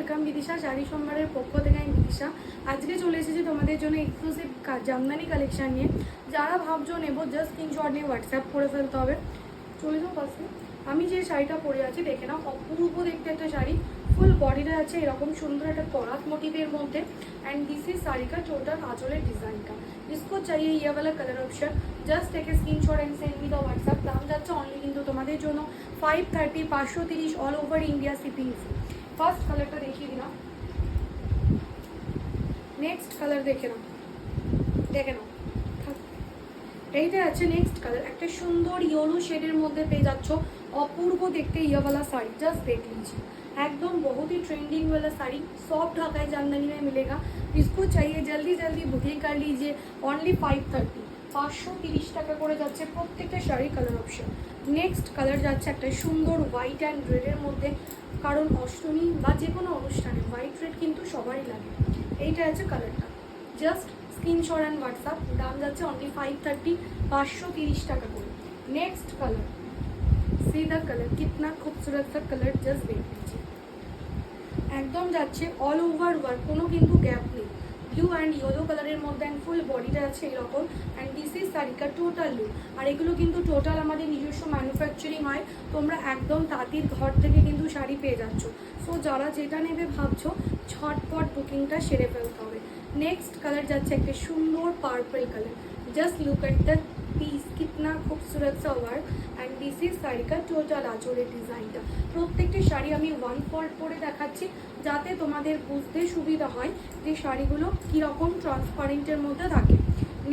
Welcome Bidisha sari সোমবারের পক্ষ থেকে আমি বিদিশা আজকে চলে এসেছি তোমাদের জন্য এক্সক্লুসিভ জামদানি কালেকশন নিয়ে যারা ভাবছো নেবো জাস্ট স্ক্রিনশট নিয়ে হোয়াটসঅ্যাপ করে ফেলতে হবে চলে যাও পাশে আমি যে শাড়িটা পরে আছি দেখে নাও অপূর্ব দেখতে একটা শাড়ি ফুল বডিটা আছে এরকম সুন্দর একটা করাত মোটিভের মধ্যে एंड दिस इज साड़ी का टोटल आंचलेर डिजाइन का जिसको चाहिए ये वाला colour option just take screenshot and send me the WhatsApp দাম যাচ্ছে অনলি কিন্তু তোমাদের জন্য ফাইভ থার্টি পাঁচশো তিরিশ all over India shipping first কালারটা দেখিয়ে দিলাম নেক্সট কালার দেখে নাও দেখে নাও থাক। এইটা আছে নেক্সট কালার একটা সুন্দর ইয়েলো শেডের মধ্যে পেয়ে যাচ্ছ অপূর্ব দেখতে ইয়েওয়ালা শাড়ি জাস্ট देख लीजिए एकदम बहुत ही ट्रेंडिंग वाला साड़ी सॉफ्ट ढाकाई जामदानी में मिलेगा इसको चाहिए जल्दी जल्दी बुकिंग कर लीजिए অনলি ফাইভ থার্টি পাঁচশো তিরিশ টাকা করে যাচ্ছে প্রত্যেকটা শাড়ির কালার অপশন নেক্সট কালার যাচ্ছে একটা সুন্দর হোয়াইট অ্যান্ড রেডের মধ্যে, কারণ অষ্টমী বা যে কোনো অনুষ্ঠানে হোয়াইট রেড কিন্তু সবারই লাগে। এইটা আছে কালারটা জাস্ট স্ক্রিনশট অ্যান্ড হোয়াটসঅ্যাপ দাম যাচ্ছে অনলি ফাইভ থার্টি পাঁচশো তিরিশ টাকা করে। Next colour see the colour কিতনা খুবসুরত সা কালার জাস্ট বেরিয়েছে একদম যাচ্ছে অল ওভার ওয়ার্ক কোনো কিন্তু গ্যাপ নেই। ব্লু অ্যান্ড ইয়েলো কালারের মধ্যে অ্যান্ড ফুল বডিটা আছে এরকম অ্যান্ড দিস ইজ সারিকা টোটাল লুক আর এগুলো কিন্তু টোটাল আমাদের নিজস্ব ম্যানুফ্যাকচারিং হয়। তোমরা একদম তাঁতির ঘর থেকে কিন্তু শাড়ি পেয়ে যাচ্ছ। সো যারা যেটা নেবে ভাবছ, ঝটপট বুকিংটা সেরে ফেলতে হবে। নেক্সট কালার যাচ্ছে একটা সুন্দর purple colour just look at the piece কিতনা খুবসুরত সা ওয়ার্ক অ্যান্ড দিস ইজ শাড়িকা টোটাল আঁচলের ডিজাইনটা প্রত্যেকটি শাড়ি আমি ওয়ান ফল্ড করে দেখাচ্ছি, যাতে তোমাদের বুঝতে সুবিধা হয় যে শাড়িগুলো কীরকম ট্রান্সপারেন্টের মধ্যে থাকে।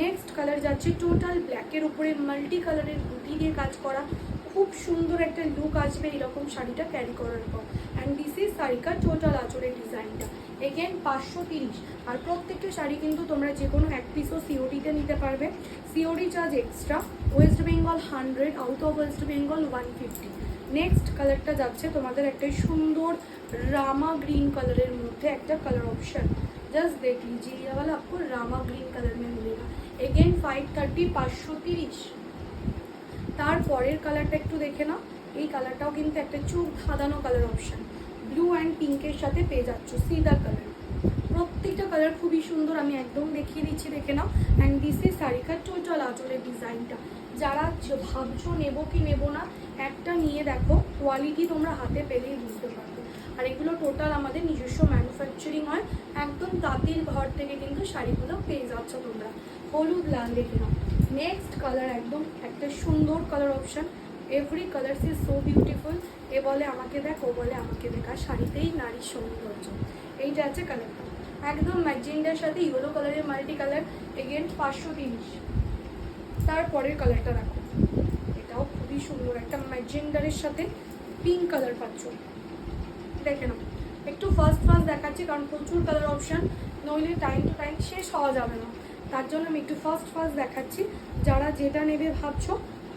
নেক্সট কালার যাচ্ছে টোটাল ব্ল্যাকের উপরে মাল্টি কালারের বুটি দিয়ে কাজ করা। খুব সুন্দর একটা লুক আসবে এরকম শাড়িটা ক্যারি করার পর। অ্যান্ড দিস ইজ শাড়িকার টোটাল আঁচলের ডিজাইনটা এগেন পাঁচশো তিরিশ। আর প্রত্যেকটা শাড়ি কিন্তু তোমরা যে কোনো এক পিসও সিওডিতে নিতে পারবে। COD charge extra West Bengal hundred out of West Bengal one fifty next কালারটা যাচ্ছে তোমাদের একটা সুন্দর রামা গ্রিন কালারের মধ্যে একটা কালার অপশন जस्ट देख लीजिए ये वाला आपको रामा ग्रीन कलर में मिलेगा अगेन फाइव थर्टी पाँचशो তিরিশ তার পরের কালারটা একটু দেখে নাও এই কালারটাও কিন্তু একটা চোখ ধাঁধানো কালার অপশন ব্লু অ্যান্ড পিঙ্কের সাথে পেয়ে যাচ্ছ সিদা কালার প্রত্যেকটা কালার খুবই সুন্দর আমি একদম দেখিয়ে দিচ্ছি দেখে নাও অ্যান্ড দিস ইজ শাড়িকার টোটাল আঁচলের ডিজাইনটা যারা ভাবছ নেব কি নেব না, একটা নিয়ে দেখো কোয়ালিটি তোমরা হাতে পেলেই বুঝতে পারবে। আর এগুলো টোটাল আমাদের নিজস্ব ম্যানুফ্যাকচারিং হয়, একদম তাঁতির ঘর থেকে কিন্তু শাড়িগুলো পেয়ে যাচ্ছ তোমরা। হলুদ লাল দেখে নাও। নেক্সট কালার একদম, একটা সুন্দর colour option every colour is so beautiful এ বলে আমাকে দেখ, ও বলে আমাকে দেখ। আর শাড়িতেই নারীর সৌন্দর্য। এইটা আছে কালারটা একদম ম্যাজেন্ডার সাথে ইয়েলো কালারের মাল্টি কালার এগেন পাঁচশো তিরিশ। তারপরের কালারটা দেখো এটাও খুবই সুন্দর, একটা ম্যাজেন্ডারের সাথে পিঙ্ক কালার পাচ্ছ। দেখে নাও। একটু ফার্স্ট ফার্স্ট দেখাচ্ছি, কারণ প্রচুর কালার অপশান নইলে টাইম টু টাইম শেষ হওয়া যাবে না। তার জন্য আমি একটু ফার্স্ট ফার্স্ট দেখাচ্ছি। যারা যেটা নেবে ভাবছ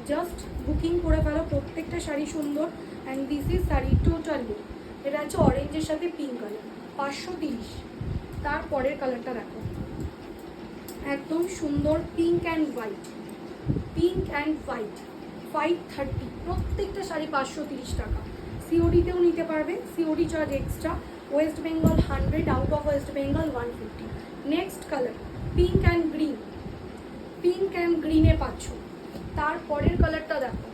জাস্ট বুকিং করে ফেলো। প্রত্যেকটা শাড়ি সুন্দর and this is sari total এটা হচ্ছে অরেঞ্জের সাথে পিঙ্ক কালার পাঁচশো তিরিশ। তারপরের কালারটা দেখো একদম সুন্দর pink and white pink and white five thirty প্রত্যেকটা শাড়ি পাঁচশো তিরিশ টাকা। সিওডিতেও নিতে পারবে। COD charge extra West Bengal hundred out of West Bengal one fifty next colour pink and green pink and গ্রিনে পাচ্ছ তারপরের কালারটা দেখো।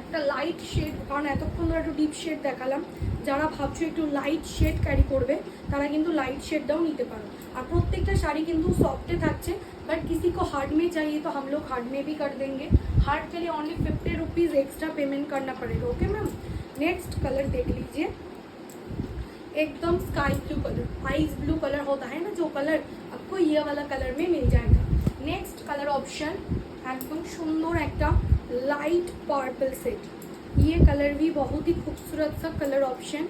একটা লাইট শেড কারণ এতক্ষণ ধরে একটু ডিপ শেড দেখালাম যারা ভাবছো একটু লাইট শেড ক্যারি করবে তারা কিন্তু লাইট শেডটাও নিতে পারো আর প্রত্যেকটা শাড়ি কিন্তু सॉफ्टे থাকছে बट किसी को हार्ड में चाहिए तो हम लोग हार्ड में भी कर देंगे हार्ड के लिए only fifty rupees extra payment करना पड़ेगा ओके मैम नेक्स्ट कलर देख लीजिए एकदम sky blue colour ice blue colour होता है ना जो कलर आपको ये वाला कलर में मिल जाएगा नेक्स्ट कलर ऑप्शन एकदम सुंदर একটা लाइट पर्पल सेट ये कलर भी बहुत ही खूबसूरत सा कलर ऑप्शन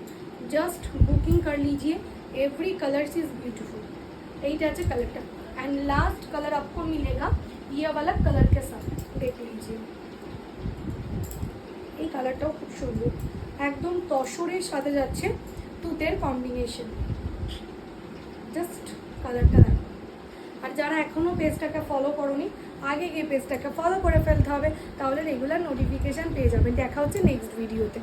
जस्ट बुकिंग कर लीजिए एवरी कलर इज ब्यूटीफुल এইটা আছে কালারটা एंड लास्ट कलर आपको मिलेगा ये वाला कलर के साथ देख लीजिए এই কালারটাও খুব সুন্দর একদম তসরের সাথে যাচ্ছে তুতের কম্বিনেশন জাস্ট কালারটা দেখো আর যারা এখনও পেজটাকে ফলো করোনি, আগে গিয়ে পেজটাকে ফলো করে ফেলতে হবে, তাহলে রেগুলার নোটিফিকেশান পেয়ে যাবেন। দেখা হচ্ছে নেক্সট ভিডিওতে